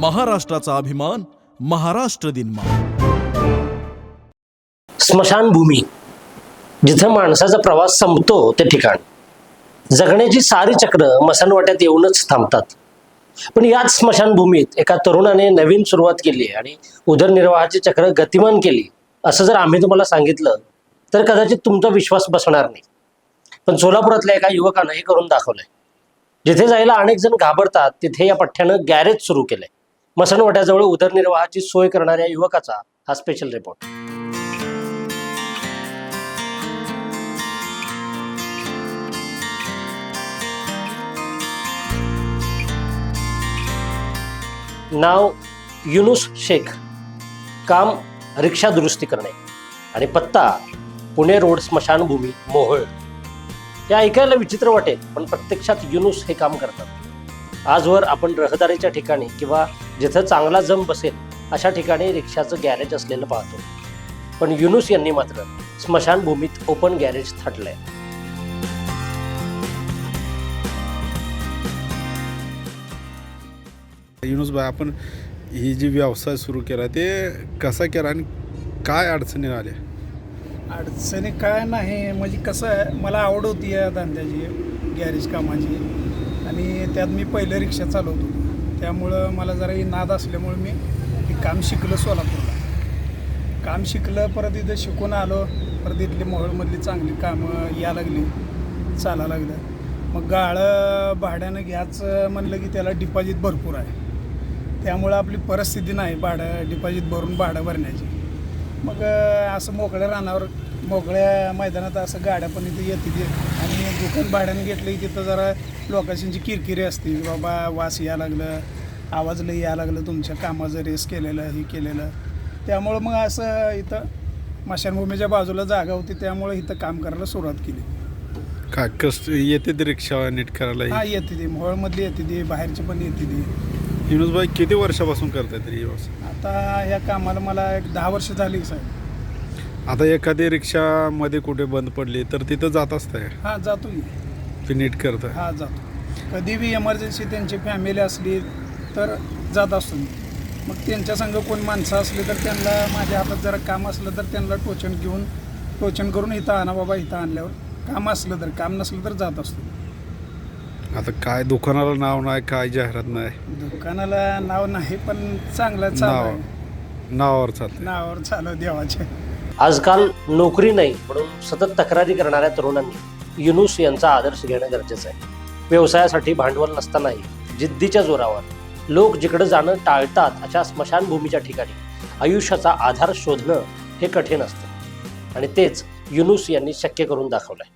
महाराष्ट्राचा अभिमान महाराष्ट्र दिन स्मशानभूमी जिथं माणसाचा प्रवास संपतो ते ठिकाण. जगण्याची सारी चक्र मसानवाट्यात येऊनच थांबतात. पण याच स्मशानभूमीत एका तरुणाने नवीन सुरुवात केली आणि उदरनिर्वाहाची चक्र गतिमान केली असं जर आम्ही तुम्हाला सांगितलं तर कदाचित तुमचा विश्वास बसणार नाही. पण सोलापुरातल्या एका युवकानं हे करून दाखवलंय. जिथे जायला अनेक जण घाबरतात तिथे या पठ्ठ्यानं गॅरेज सुरू केलंय. मसनवट्याजवळ उदरनिर्वाहाची सोय करणाऱ्या युवकाचा हा स्पेशल रिपोर्ट नाव युनुस शेख. काम रिक्षा दुरुस्ती करणे आणि पत्ता पुणे रोड स्मशानभूमी मोहोळ. हे ऐकायला विचित्र वाटेल पण प्रत्यक्षात युनुस हे काम करतात. आजवर आपण रहदारीच्या ठिकाणी किंवा जिथं चांगला जम बसेल अशा ठिकाणी रिक्षाचं गॅरेज असलेलं पाहतो. पण युनुस यांनी मात्र स्मशानभूमीत ओपन गॅरेज थाटलंय. युनुस भाई आपण ही जी व्यवसाय सुरू केला ते कसा केला आणि काय अडचणी आल्या? अडचणी काय नाही म्हणजे कसं आहे मला आवड होती या धंद्याची गॅरेज कामाची. आणि त्यात मी पहिलं रिक्षा चालवतो. त्यामुळं मला जरा नाद असल्यामुळे मी हे काम शिकलं सोलापूरला. काम शिकलं परत इथं शिकून आलो परत इथली मोहळमधली चांगली कामं या लागली चाला लागलं. मग गाळं भाड्यानं घ्यायचं म्हणलं की त्याला डिपॉझिट भरपूर आहे. त्यामुळं आपली परिस्थिती नाही भाडं डिपॉझिट भरून भाडं भरण्याची. मग असं मोकळ्या रानावर मोकळ्या मैदानात असं गाड्या पण इथे येते ते आणि दुकान भाड्याने घेतलं की तिथं जरा लोकांची किरकिरी असते. की बाबा वास या लागलं आवाज लई या लागलं तुमच्या कामाचं रेस केलेलं हे केलेलं. त्यामुळं मग असं इथं मशानभूमीच्या बाजूला जागा होती त्यामुळे इथं काम करायला सुरुवात केली. काय कस येते ते रिक्षा नीट हा करायला येते ती. मोहोळमधली येते ती बाहेरची पण येते ती. युनुस भाई किती वर्षापासून करताय तरी ही आता या कामाला मला एक दहा वर्ष झाली साहेब. आता एखादी रिक्षामध्ये कुठे बंद पडली तर तिथं जात असताय. हां जातो की ते नीट करताय. हा जातो. कधी बी इमर्जन्सी त्यांची फॅमिली असली तर जात असतो मी. मग त्यांच्या संग कोण माणसं असली तर त्यांना माझ्या हातात जरा काम असलं तर त्यांना टोचन घेऊन टोचन करून इथं आणा बाबा इथं आणल्यावर. काम असलं तर काम नसलं तर जात असतो. आता काय दुकानाला नाव नाही काय जाहिरात नाही. दुकानाला नाव नाही पण चांगलं चालू नाव. नावावर चालतंय. नावावर चालू देवाचे. आजकाल नोकरी नाही म्हणून सतत तक्रारी करणाऱ्या तरुणांनी युनुस यांचा आदर्श घेणं गरजेचं आहे. व्यवसायासाठी भांडवल नसतानाही जिद्दीच्या जोरावर लोक जिकडे जाणं टाळतात अशा स्मशानभूमीच्या ठिकाणी आयुष्याचा आधार शोधणं हे कठीण असतं. आणि तेच युनुस यांनी शक्य करून दाखवलंय.